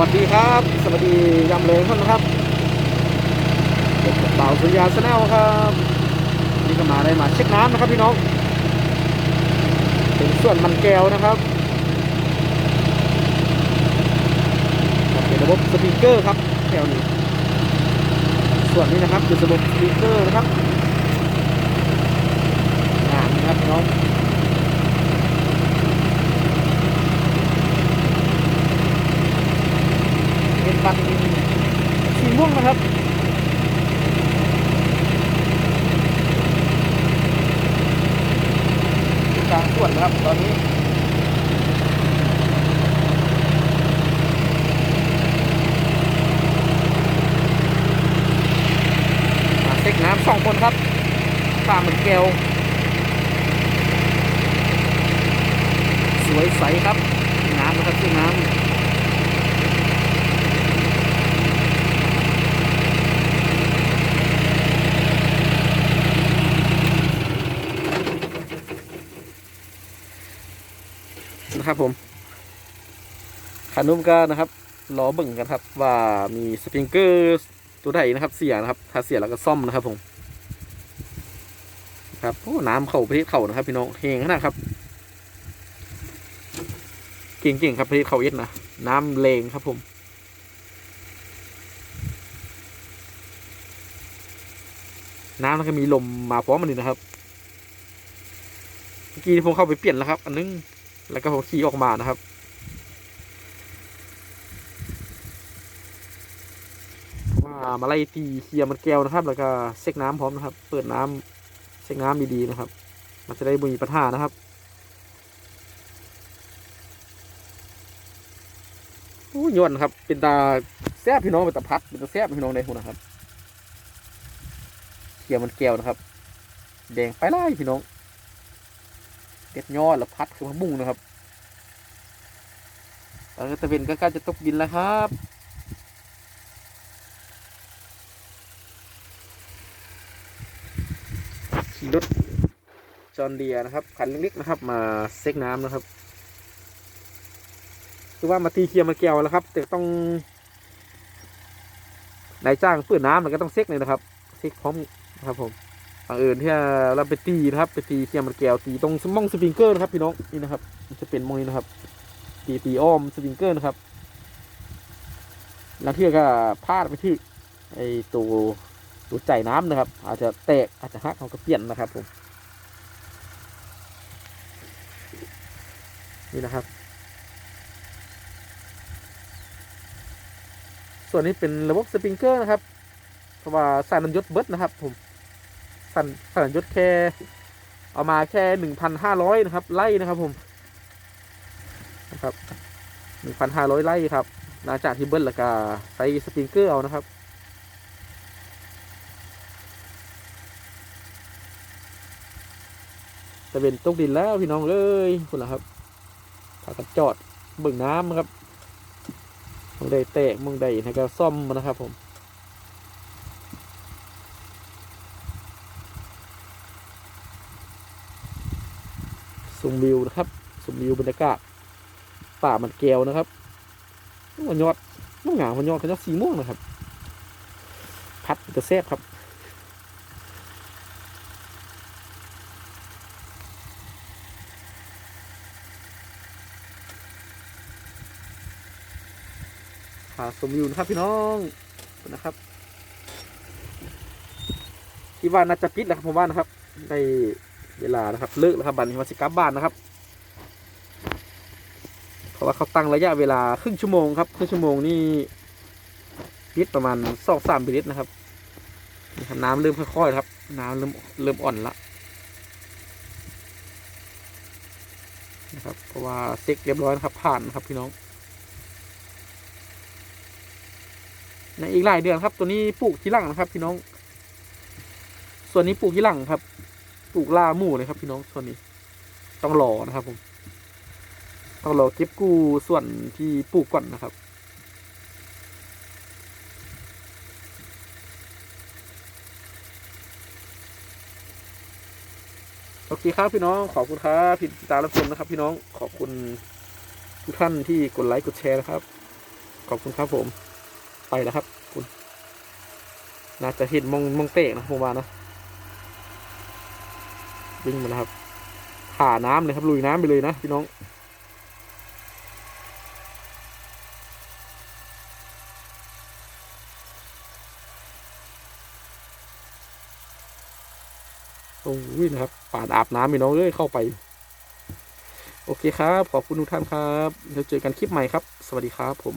วัสดีครับ สวัสดียามเลยท่านนครับเป่าสุริยาชาแนลครับนี่ก็มาได้มาเช็คน้ำนะครับพี่น้องเป็นส่วนมันแก้วนะครับเป็นระบบสปริงเกอร์ครับแก้วนี้ ส่วนนี้นะครับคือระบบสปริงเกอร์นะครับงานนะครับน้อง เป็นฟันสีม่วงนะครับกลางส่วนนะครับตอนนี้เซ็กน้ำสองคนครับตามเหมือนแก้วสวยใสครับ น้ำนะครับเซ็กน้ำ นะครับผมขานุ่มก็นะครับล้อเบิ่งกันครับ ว่ามีสปริงเกอร์ตัวใดนะครับ เสียนะครับ ถ้าเสียแล้วก็ซ่อมนะครับผมครับโอ้น้ำเข่าประเทศเข่านะครับ พี่น้องเฮงขนาดครับเก่งๆครับประเทศเขาเอ็ดนะน้ำเลงครับผมน้ำมันก็มีลมมาพร้อมมันนี่นะครับ เมื่อกี้ผมเข้าไปเปลี่ยนแล้วครับ อันนึง แล้วก็ผมขี่ออกมานะครับ ว่ามาไล่ตีเคลียร์มันแก้วนะครับ แล้วก็เช็คน้ำพร้อมนะครับ เปิดน้ำเช็คน้ำดีๆนะครับ มันจะได้บ่มีปัญหานะครับโอ้ยนครับ เป็นตาแซ่บพี่น้องเป็นตาพัดเป็นตาแซ่บพี่น้องในหัวนะครับเคลียมันแก้วนะครับ แดงไปไล่พี่น้อง เด็ดยอดแล้วพัดคือมาบุ้งนะครับเออตะเวนก็ใกล้จะตกดินแล้วครับขี่รถจอนเดียนะครับคันเล็กๆนะครับ มาเซ็กน้ำนะครับ คือว่ามาตีเคียร์มาแก้วแล้วครับ แต่ต้องนายจ้างเปื้อนน้ำมันก็ต้องเซ็กเลยนะครับ เซ็กพร้อมนะครับผม บังเอิญที่เราไปตีนะครับ ไปตีเทียมมันแก้วตีตรงสมองสปริงเกอร์นะครับพี่น้องนี่นะครับมันจะเป็นมองนี้นะครับ ตีตีอ้อมสปริงเกอร์นะครับ แล้วเที่ยก็พลาดไปที่ไอตัวตัวใจน้ำนะครับ อาจจะแตกอาจจะหักเขาก็เปลี่ยนนะครับผมนี่นะครับ ส่วนนี้เป็นระบบสปริงเกอร์นะครับเพราะว่าสายน้ำยศเบิร์ดนะครับผม สันสันยศแค่เอามาแค่หนึ่งพันห้าร้อยนะครับ ไล่นะครับผมนะครับหนึ่งพันห้าร้อยไล่ครับหลังจากที่เบิ้ลล้วก็ใส่สปริงเกอร์เอานะครับจะเป็นตกดินแล้วพี่น้องเลยคุณละครับพากันจอดเบิ่งน้ำนะครับมึงได้แตกมึงได้นะก็ซ่อมมันนะครับผม สุมวิวนะครับสุมวิวบรรยากาศป่ามันแก้วนะครับมันยอดมันหงามันยอดขาจะสีม่วงนะครับ พัดจะแซ่บครับหาสมวิวนะครับพี่น้องนะครับที่ว่าน่าจะปิดแล้วครับผมว่านะครับได้ เวลานะครับเลิกแล้วครับบัตรนี้มาสิกลับบ้านนะครับ เพราะว่าเขาตั้งระยะเวลาครึ่งชั่วโมงครับครึ่งชั่วโมงนี่พิษประมาณสองสามลิตรนะครับนี่ครับน้ำเริ่มค่อยๆครับ น้ำเริ่มเริ่มอ่อนละนะครับเพราะว่าเซ็กเรียบร้อยนะครับผ่านนะครับพี่น้องในอีกหลายเดือนครับ ตัวนี้ปลูกที่หลังนะครับ พี่น้อง ส่วนนี้ปลูกที่หลังครับ ลูกล่าหมู่เลยครับ พี่น้องส่วนนี้ ต้องรอนะครับผม ต้องรอเก็บกู้ส่วนที่ปลูกก่อนนะครับโอเคครับพี่น้องขอบคุณครับที่ติดตามรับชมนะครับ พี่น้องขอบคุณทุกท่านที่กดไลค์กดแชร์นะครับ ขอบคุณครับผม ไปแล้วครับ คุณ น่าจะเห็นมองมองเตะนะผมว่านะ วิ่งมาแล้วครับผ่าน้ำเลยครับลุยน้ำไปเลยนะพี่น้องโอ้ยนะครับป่าดอาบน้ำพี่น้องเอ้ยเข้าไป โอเคครับ ขอบคุณทุกท่านครับ แล้วเจอกันคลิปใหม่ครับ สวัสดีครับผม